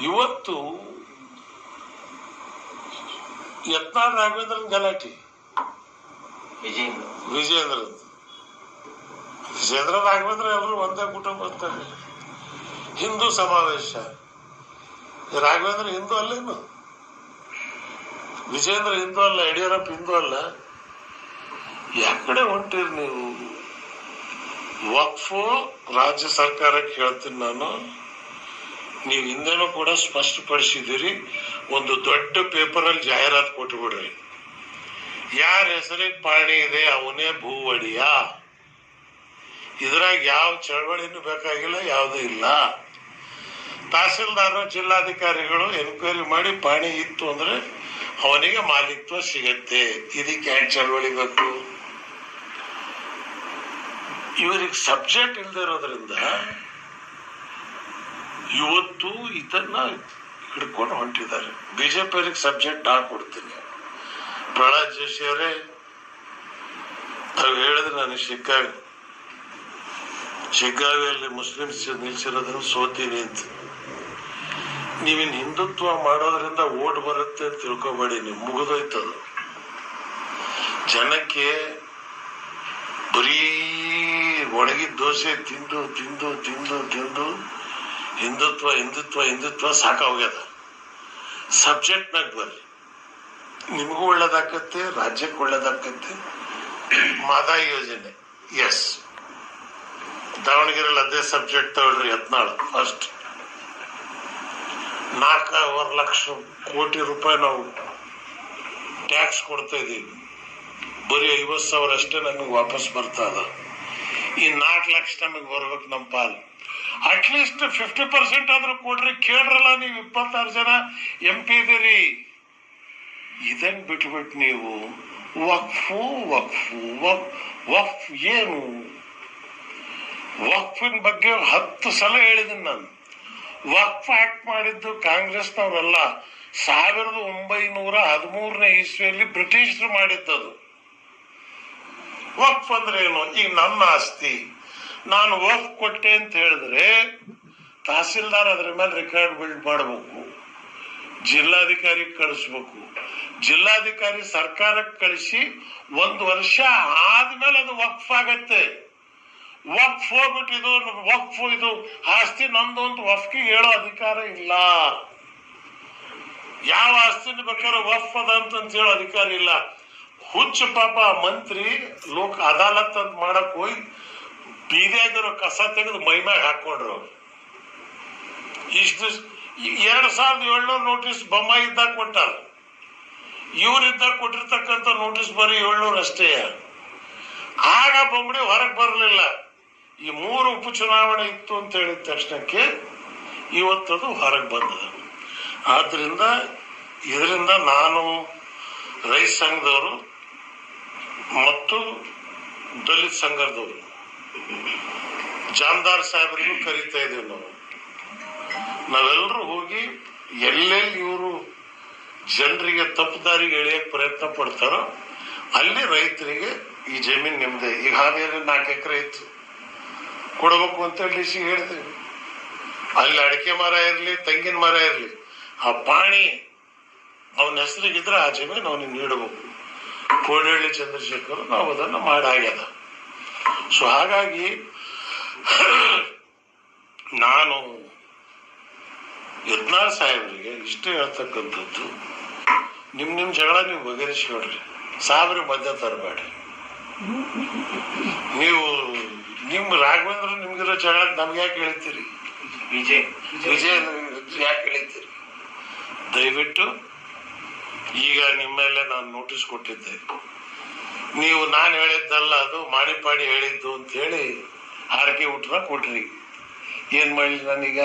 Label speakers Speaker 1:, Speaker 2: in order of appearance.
Speaker 1: ಇವತ್ತು ಯತ್ನಾಳ್ ರಾಘವೇಂದ್ರನ್ ಗಲಾಟೆ.
Speaker 2: ವಿಜೇಂದ್ರ
Speaker 1: ವಿಜೇಂದ್ರ ವಿಜೇಂದ್ರ ರಾಘವೇಂದ್ರ ಎಲ್ಲರೂ ಒಂದೇ ಕುಟುಂಬ ಅಂತಾರೆ ಹಿಂದೂ ಸಮಾವೇಶ. ರಾಘವೇಂದ್ರ ಹಿಂದೂ ಅಲ್ಲೇನು ವಿಜೇಂದ್ರ ಹಿಂದೂ ಅಲ್ಲ ಯಡಿಯೂರಪ್ಪ ಹಿಂದೂ ಅಲ್ಲ. ಯಾಕಡೆ ಹೊಂಟಿರಿ ನೀವು? ವಕ್ಫು ರಾಜ್ಯ ಸರ್ಕಾರಕ್ಕೆ ಹೇಳ್ತೀನಿ ನಾನು. ನೀವು ಹಿಂದೆನೂ ಕೂಡ ಸ್ಪಷ್ಟಪಡಿಸಿದ್ದೀರಿ, ಒಂದು ದೊಡ್ಡ ಪೇಪರ್ ಅಲ್ಲಿ ಜಾಹೀರಾತು ಕೊಟ್ಟು ಬಿಡ್ರಿ ಯಾರ ಹೆಸರಿಗೆ ಪಾಣಿ ಇದೆ, ಅವನೇ ಭೂ ಒಡೆಯ ಇದ್ರಾಗ ಯಾವ ಚಳವಳಿನೂ ಬೇಕಾಗಿಲ್ಲ, ಯಾವುದು ಇಲ್ಲ. ತಹಸೀಲ್ದಾರರು ಜಿಲ್ಲಾಧಿಕಾರಿಗಳು ಎನ್ಕ್ವೈರಿ ಮಾಡಿ ಪಾಣಿ ಇತ್ತು ಅಂದ್ರೆ ಅವನಿಗೆ ಮಾಲೀಕತ್ವ ಸಿಗತ್ತೆ. ಇದಕ್ಕೆ ಯಾಕೆ ಚಳವಳಿ ಬೇಕು ಇವರಿಗೆ ಸಬ್ಜೆಕ್ಟ್ ಇಲ್ಲದೆ ಇರೋದ್ರಿಂದ ಇವತ್ತು ಇದನ್ನ ಹಿಡ್ಕೊಂಡು ಹೊಂಟಿದ್ದಾರೆ. ಬಿಜೆಪಿ ಅವ್ರಿಗೆ ಸಬ್ಜೆಕ್ಟ್ ಹಾಕೊಡ್ತೀನಿ ಪ್ರಹ್ಲಾದ್ ಜೋಶಿ ಅವರೇ, ತಾವು ಹೇಳಿದ್ರೆ ನನಗೆ ಶಿಗ್ಗಾವಿ. ಶಿಗ್ಗಾವಿಯಲ್ಲಿ ಮುಸ್ಲಿಮ್ಸ್ ನಿಲ್ಸಿರೋದನ್ನು ಸೋತೀನಿ ಅಂತ. ನೀವಿನ್ ಹಿಂದುತ್ವ ಮಾಡೋದ್ರಿಂದ ಓಟ್ ಬರುತ್ತೆ ಅಂತ ತಿಳ್ಕೊಬೇಡಿ, ನೀವು ಮುಗಿದೋಯ್ತದು ಜನಕ್ಕೆ ಬರೀ ಒಣಗಿದ ದೋಸೆ ತಿಂದು ತಿಂದು ತಿಂದು ತಿಂದು ಹಿಂದುತ್ವ ಹಿಂದುತ್ವ ಹಿಂದುತ್ವ ಸಾಕಾಗ್ಯದ ಸಬ್ಜೆಕ್ಟ್ನಾಗ ಬರ್ರಿ ನಿಮಗೂ ಒಳ್ಳೇದಾಕತ್ತೆ ರಾಜ್ಯಕ್ಕೆ ಒಳ್ಳೇದಾಕತ್ತೆ ಮಾದಾಯಿ ಯೋಜನೆ. ಎಸ್ ದಾವಣಗೆರೆಯಲ್ಲಿ ಅದೇ ಸಬ್ಜೆಕ್ಟ್ ತಗೊಳ್ರಿ ಹದಿನಾಳು. ಫಸ್ಟ್ ನಾಲ್ಕೂವರೆ ಲಕ್ಷ ಕೋಟಿ ರೂಪಾಯಿ ನಾವು ಟ್ಯಾಕ್ಸ್ ಕೊಡ್ತಾ ಇದ್ದೀವಿ. ಬರೀ ಐವತ್ತು ಸಾವಿರ ಅಷ್ಟೇ ನಮಗೆ ವಾಪಸ್ ಬರ್ತಾ ಇದೆ ಈ ನಾಲ್ಕು ಲಕ್ಷ ನಮಗೆ ಬರ್ಬೇಕು ನಮ್ಮ ಪಾಲು. ಅಟ್ಲೀಸ್ಟ್ ಫಿಫ್ಟಿ ಪರ್ಸೆಂಟ್ ಆದ್ರೂ ಕೊಡ್ರಿ. ಕೇಳ್ರಲ್ಲ ನೀವು ಇಪ್ಪತ್ತಾರು ಜನ ಎಂ ಪಿ ಇದೀರಿ. ಇದನ್ ಬಿಟ್ಬಿಟ್ಟು ನೀವು ವಕ್ಫು ವಕ್ಫು, ವಕ್, ವಕ್ಫ್ ಏನು? ವಕ್ಫಿನ ಬಗ್ಗೆ ಹತ್ತು ಸಲ ಹೇಳಿದೀನಿ ನಾನು. ವಕ್ಫ್ ಆಕ್ಟ್ ಮಾಡಿದ್ದು ಕಾಂಗ್ರೆಸ್ನವರಲ್ಲ. ಸಾವಿರದ ಒಂಬೈನೂರ ಹದಿಮೂರನೇ ಇಸ್ವಿಯಲ್ಲಿ ಬ್ರಿಟಿಷರು ಮಾಡಿದ್ದದು. ವಕ್ಫ್ ಅಂದ್ರೆ ಏನು? ಈಗ ನನ್ನ ಆಸ್ತಿ. ನಾನು ವಕ್ ಕೊಟ್ಟೆ ಅಂತ ಹೇಳಿದ್ರೆ ತಹಸೀಲ್ದಾರ್ ಅದ್ರ ಮೇಲೆ ರೆಕಾರ್ಡ್ ಬಿಲ್ಡ್ ಮಾಡಬೇಕು. ಜಿಲ್ಲಾಧಿಕಾರಿ ಕಳಿಸ್ಬೇಕು. ಜಿಲ್ಲಾಧಿಕಾರಿ ಸರ್ಕಾರಕ್ಕೆ ಕಳಿಸಿ ಒಂದು ವರ್ಷ ಆದ್ಮೇಲೆ ಅದು ವಕ್ಫ್ ಆಗತ್ತೆ. ವಕ್ಫ್ ಹೋಗ್ಬಿಟ್ಟು ಇದು ವಕ್ಫ್ ಇದು ಆಸ್ತಿ ನಮ್ದು ಅಂತ ವಫ್ಗೆ ಹೇಳೋ ಅಧಿಕಾರ ಇಲ್ಲ. ಯಾವ ಆಸ್ತಿನ ಬೇಕಾದ್ರೆ ವಫ್ ಅದ ಅಂತ ಹೇಳೋ ಅಧಿಕಾರ ಇಲ್ಲ. ಹುಚ್ಚು ಪಾಪ ಮಂತ್ರಿ ಲೋಕ ಅದಾಲತ್ ಅಂತ ಮಾಡಕ್ ಹೋಗಿ ಬೀದಿಯಾಗಿರೋ ಕಸ ತೆಗೆದು ಮೈಮ್ಯಾಗ ಹಾಕೊಂಡ್ರು ಅವ್ರು ಇಷ್ಟು ಎರಡು ಸಾವಿರದ ಏಳ್ನೂರು ನೋಟಿಸ್ ಬೊಮ್ಮಾಯಿ ಇದ್ದಾಗ ಕೊಟ್ಟಾರ. ಇವರಿದ್ದಾಗ ಕೊಟ್ಟಿರ್ತಕ್ಕಂಥ ನೋಟಿಸ್ ಬರೀ ಏಳ್ನೂರು ಅಷ್ಟೇ. ಆಗ ಬೊಮ್ಮಡಿ ಹೊರಗೆ ಬರಲಿಲ್ಲ. ಈ ಮೂರು ಉಪಚುನಾವಣೆ ಇತ್ತು ಅಂತ ಹೇಳಿದ ತಕ್ಷಣಕ್ಕೆ ಇವತ್ತದು ಹೊರಗೆ ಬಂದದ ಆದ್ರಿಂದ ಇದರಿಂದ ನಾನು ರೈತ ಸಂಘದವರು ಮತ್ತು ದಲಿತ ಸಂಘದವರು ಜಾನ್ದಾರ್ ಸಾಹೇಬರಿಗೂ ಕರಿತಾ ಇದ್ದೀವಿ ನಾವು. ನಾವೆಲ್ಲರೂ ಹೋಗಿ ಎಲ್ಲೆಲ್ಲಿ ಇವರು ಜನರಿಗೆ ತಪ್ಪು ದಾರಿಗೆ ಎಳೆಯಕ್ ಪ್ರಯತ್ನ ಪಡ್ತಾರೋ ಅಲ್ಲಿ ರೈತರಿಗೆ ಈ ಜಮೀನ್ ನಿಮ್ಮದೆ. ಈಗ ಹಾವೇರಿ ನಾಲ್ಕು ಎಕರೆ ಇತ್ತು. ಕೊಡಬೇಕು ಅಂತ ಹೇಳಿ ಸಿ ಹೇಳ್ತೇವೆ ಅಲ್ಲಿ ಅಡಿಕೆ ಮರ ಇರಲಿ, ತೆಂಗಿನ ಮರ ಇರಲಿ, ಆ ಪಾಣಿ ಅವನ ಹೆಸರಿಗಿದ್ರೆ ಆ ಜಮೀನು ಅವನಿಗೆ ನೀಡಬೇಕು. ಕೋಡಹಳ್ಳಿ ಚಂದ್ರಶೇಖರ್ ನಾವು ಅದನ್ನು ಮಾಡಾಗ್ಯದ. ಸೊ ಹಾಗಾಗಿ ನಾನು ಯತ್ನಾಳ್ ಸಾಹೇಬರಿಗೆ ಇಷ್ಟೇ ಹೇಳ್ತಕ್ಕಂಥದ್ದು ನಿಮ್ಮ ನಿಮ್ಮ ಜಗಳ ನೀವು ಬಗೆಹರಿಸಿಕೊಡ್ರಿ ಸಾವಿರ ಮಧ್ಯ ತರಬೇಡ್ರಿ. ನೀವು ನಿಮ್ಮ ರಾಘವೇಂದ್ರ ನಿಮ್ಗಿರೋ ಜಗಳ ನಮ್ಗೆ ಯಾಕೆ ಹೇಳ್ತೀರಿ?
Speaker 2: ವಿಜಯ್.
Speaker 1: ವಿಜಯ್ ಯಾಕೆ ಹೇಳ್ತೀರಿ? ದಯವಿಟ್ಟು ಈಗ ನಿಮ್ಮ ಮೇಲೆ ನಾನು ನೋಟಿಸ್ ಕೊಟ್ಟಿದ್ದೆ. ನೀವು ನಾನು ಹೇಳಿದ್ದಲ್ಲ ಅದು ಮಾಡಿಪಾಡಿ ಹೇಳಿದ್ದು ಅಂತ ಹೇಳಿ ಹಾರಕೆ ಉತ್ತರ ಕೊಟ್ರಿ ಏನ್ ಮಾಡಲಿ ನಾನೀಗ?